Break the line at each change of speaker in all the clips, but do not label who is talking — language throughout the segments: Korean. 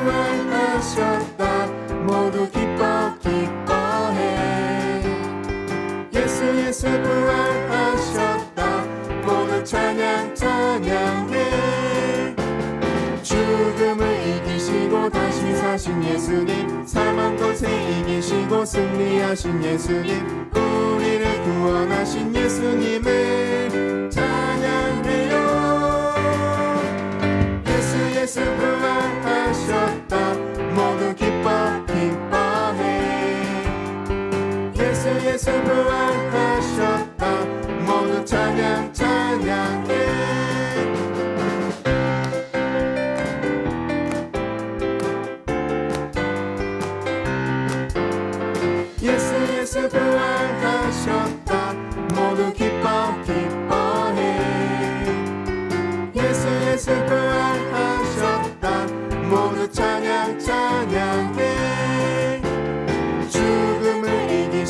부활하셨다. 모두 기뻐 기뻐해 예수 예수 부활하셨다. 모두 찬양 찬양해. 죽음을 이기시고 다시 사신 예수님 사망 것에 이기시고 승리하신 예수님 우리를 구원하신 예수님을 예수 예수 부활하셨다 모두 기뻐 기뻐해. 예수 예수 부활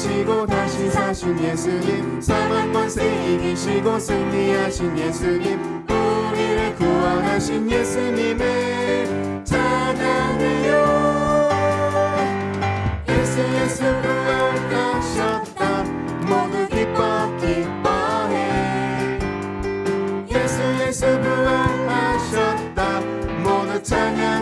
이기시고 다시 사신 예수님 사망 권세 이기시고 승리하신 예수님 우리를 구원하신 예수님을 찬양해요. 예수 예수 부활하셨다. 모두 기뻐 기뻐해 예수 예수 부활하셨다. 모두 찬양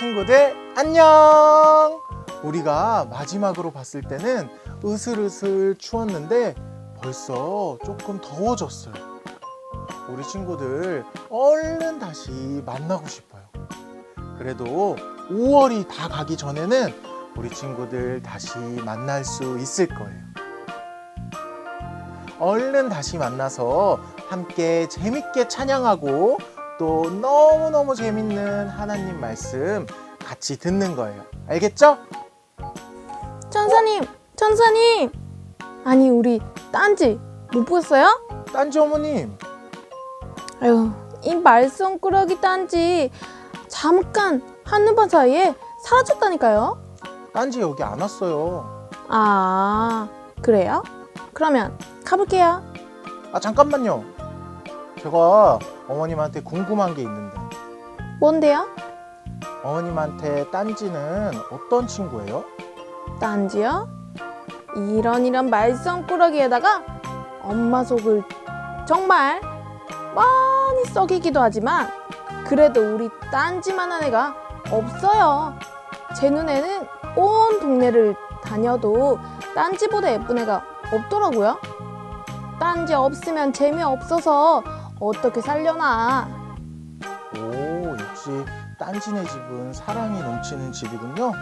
친구들 안녕! 우리가 마지막으로 봤을 때는 으슬으슬 추웠는데 벌써 조금 더워졌어요. 우리 친구들 얼른 다시 만나고 싶어요. 그래도 5월이 다 가기 전에는 우리 친구들 다시 만날 수 있을 거예요. 얼른 다시 만나서 함께 재밌게 찬양하고 또 너무너무 재밌는 하나님 말씀 같이 듣는 거예요. 알겠죠?
천사님, 천사님. 아니 우리 딴지 못 보셨어요?
딴지 어머님,
아유, 이 말썽꾸러기 딴지 잠깐 한눈판 사이에 사라졌다니까요.
딴지 여기 안 왔어요.
아, 그래요? 그러면 가볼게요.
아, 잠깐만요. 제가 어머님한테 궁금한 게 있는데,
뭔데요?
어머님한테 딴지는 어떤 친구예요?
딴지요? 이런 이런 말썽꾸러기에다가 엄마 속을 정말 많이 썩이기도 하지만 그래도 우리 딴지만한 애가 없어요. 제 눈에는 온 동네를 다녀도 딴지보다 예쁜 애가 없더라고요. 딴지 없으면 재미없어서 어떻게 살려나.
오, 역시 딴지네 집은 사랑이 넘치는 집이군요.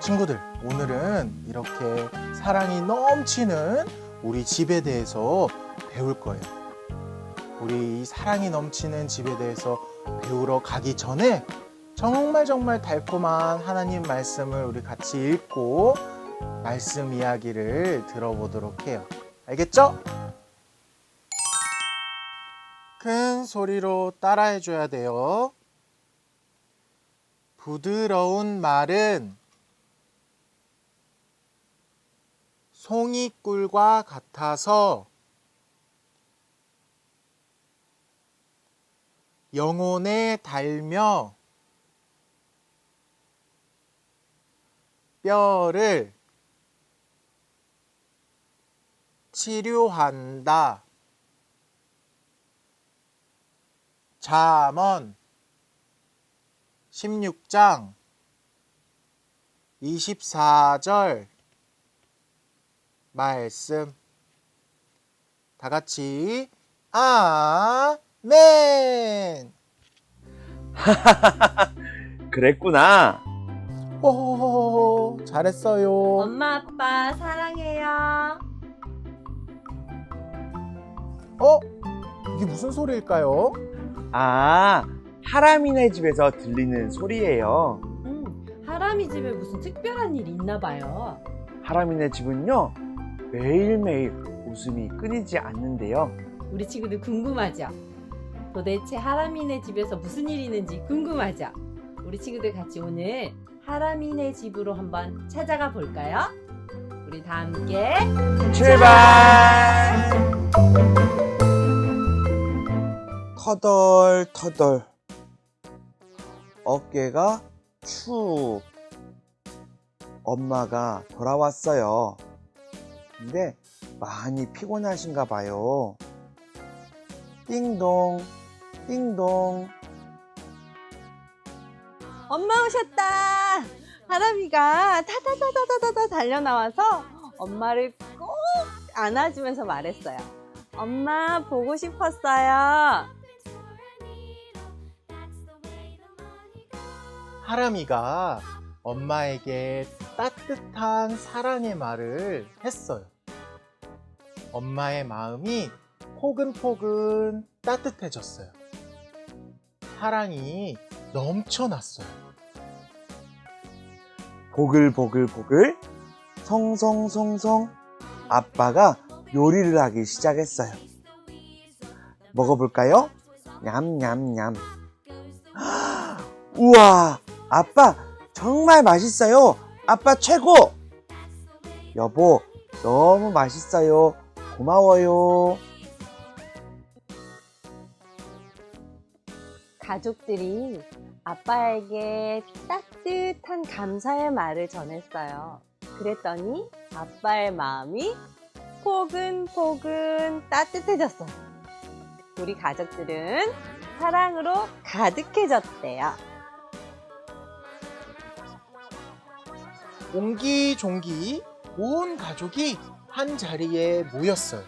친구들, 오늘은 이렇게 사랑이 넘치는 우리 집에 대해서 배울 거예요. 우리 이 사랑이 넘치는 집에 대해서 배우러 가기 전에 정말 정말 달콤한 하나님 말씀을 우리 같이 읽고 말씀 이야기를 들어보도록 해요. 알겠죠? 큰 소리로 따라해 줘야 돼요. 부드러운 말은 송이꿀과 같아서 영혼에 닿으며 뼈를 치료한다. 잠언 16장 24절 말씀 다 같이 아멘.
그랬구나.
오, 잘했어요.
엄마 아빠 사랑해요.
어? 이게 무슨 소리일까요?
아, 하람이네 집에서 들리는 소리예요.
음, 하람이 집에 무슨 특별한 일이 있나 봐요.
하람이네 집은요, 매일매일 웃음이 끊이지 않는데요.
우리 친구들 궁금하죠? 도대체 하람이네 집에서 무슨 일이 있는지 궁금하죠? 우리 친구들 같이 오늘 하람이네 집으로 한번 찾아가 볼까요? 우리 다 함께
출발! 터덜터덜. 어깨가 축. 엄마가 돌아왔어요. 근데 많이 피곤하신가 봐요. 띵동, 띵동.
엄마 오셨다. 하람이가 타다다다다다다 달려 나와서 엄마를 꼭 안아주면서 말했어요. 엄마 보고 싶었어요.
하람이가 엄마에게 따뜻한 사랑의 말을 했어요. 엄마의 마음이 포근포근 따뜻해졌어요. 사랑이 넘쳐났어요.
보글보글보글, 성성성성, 아빠가 요리를 하기 시작했어요. 먹어볼까요? 냠냠냠. 우와, 아빠 정말 맛있어요. 아빠 최고! 여보, 너무 맛있어요. 고마워요.
가족들이 아빠에게 따뜻한 감사의 말을 전했어요. 그랬더니 아빠의 마음이 포근포근 따뜻해졌어요. 우리 가족들은 사랑으로 가득해졌대요.
옹기종기 온 가족이 한 자리에 모였어요.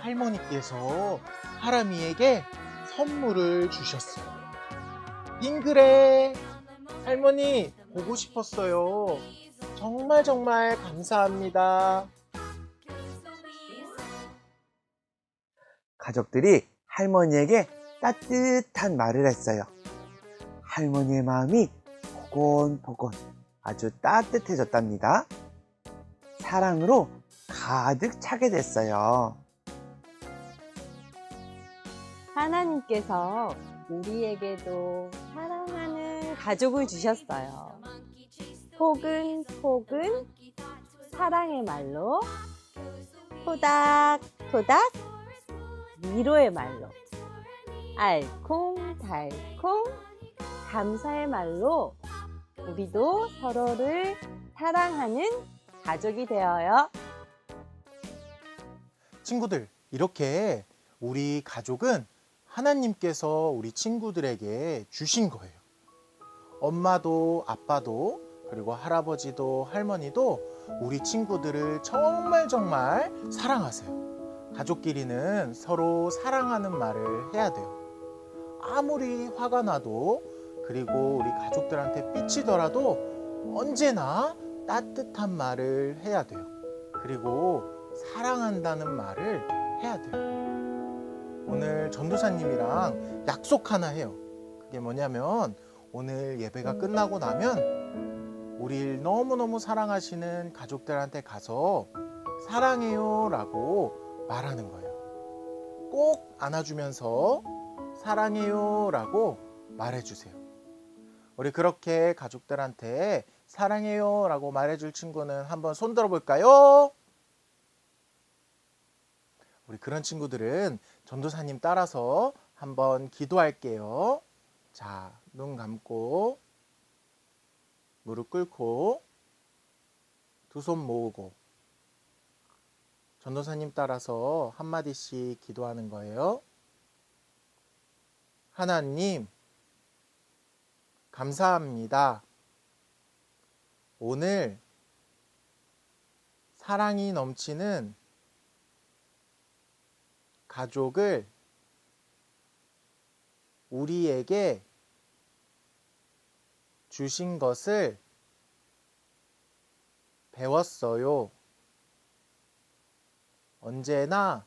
할머니께서 하람이에게 선물을 주셨어요. 빙그레 할머니 보고 싶었어요. 정말 정말 감사합니다.
가족들이 할머니에게 따뜻한 말을 했어요. 할머니의 마음이 포곤포곤 아주 따뜻해졌답니다. 사랑으로 가득 차게 됐어요.
하나님께서 우리에게도 사랑하는 가족을 주셨어요. 포근포근 사랑의 말로 토닥토닥 위로의 말로 알콩달콩 감사의 말로 우리도 서로를 사랑하는 가족이 되어요.
친구들, 이렇게 우리 가족은 하나님께서 우리 친구들에게 주신 거예요. 엄마도 아빠도 그리고 할아버지도 할머니도 우리 친구들을 정말 정말 사랑하세요. 가족끼리는 서로 사랑하는 말을 해야 돼요. 아무리 화가 나도 그리고 우리 가족들한테 삐치더라도 언제나 따뜻한 말을 해야 돼요. 그리고 사랑한다는 말을 해야 돼요. 오늘 전도사님이랑 약속 하나 해요. 그게 뭐냐면 오늘 예배가 끝나고 나면 우리를 너무너무 사랑하시는 가족들한테 가서 사랑해요 라고 말하는 거예요. 꼭 안아주면서 사랑해요 라고 말해주세요. 우리 그렇게 가족들한테 사랑해요 라고 말해줄 친구는 한번 손 들어볼까요? 우리 그런 친구들은 전도사님 따라서 한번 기도할게요. 자, 눈 감고, 무릎 꿇고, 두 손 모으고, 전도사님 따라서 한마디씩 기도하는 거예요. 하나님, 감사합니다. 오늘 사랑이 넘치는 가족을 우리에게 주신 것을 배웠어요. 언제나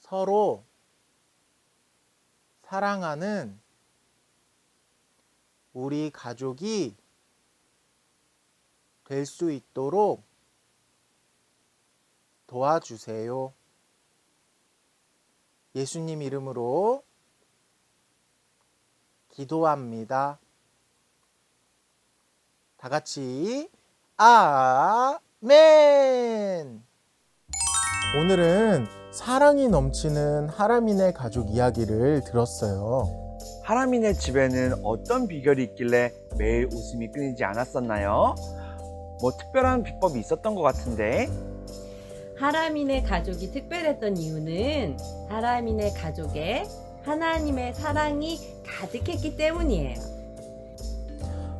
서로 사랑하는 우리 가족이 될 수 있도록 도와주세요. 예수님 이름으로 기도합니다. 다 같이 아멘. 오늘은 사랑이 넘치는 하라민의 가족 이야기를 들었어요.
하라민의 집에는 어떤 비결이 있길래 매일 웃음이 끊이지 않았었나요? 뭐 특별한 비법이 있었던 것 같은데
하라민의 가족이 특별했던 이유는 하라민의 가족에 하나님의 사랑이 가득했기 때문이에요.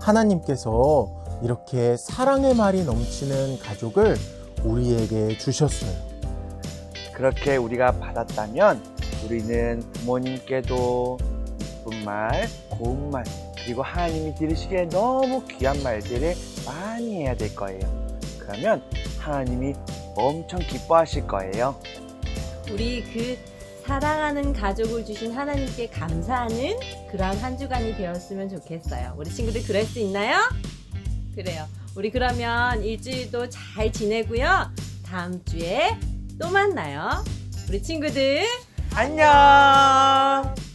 하나님께서 이렇게 사랑의 말이 넘치는 가족을 우리에게 주셨어요.
그렇게 우리가 받았다면 우리는 부모님께도 이쁜 말, 고운 말, 그리고 하나님이 들으시기에 너무 귀한 말들을 많이 해야 될 거예요. 그러면 하나님이 엄청 기뻐하실 거예요.
우리 그 사랑하는 가족을 주신 하나님께 감사하는 그런 한 주간이 되었으면 좋겠어요. 우리 친구들 그럴 수 있나요? 그래요. 우리 그러면 일주일도 잘 지내고요. 다음 주에 또 만나요. 우리 친구들
안녕!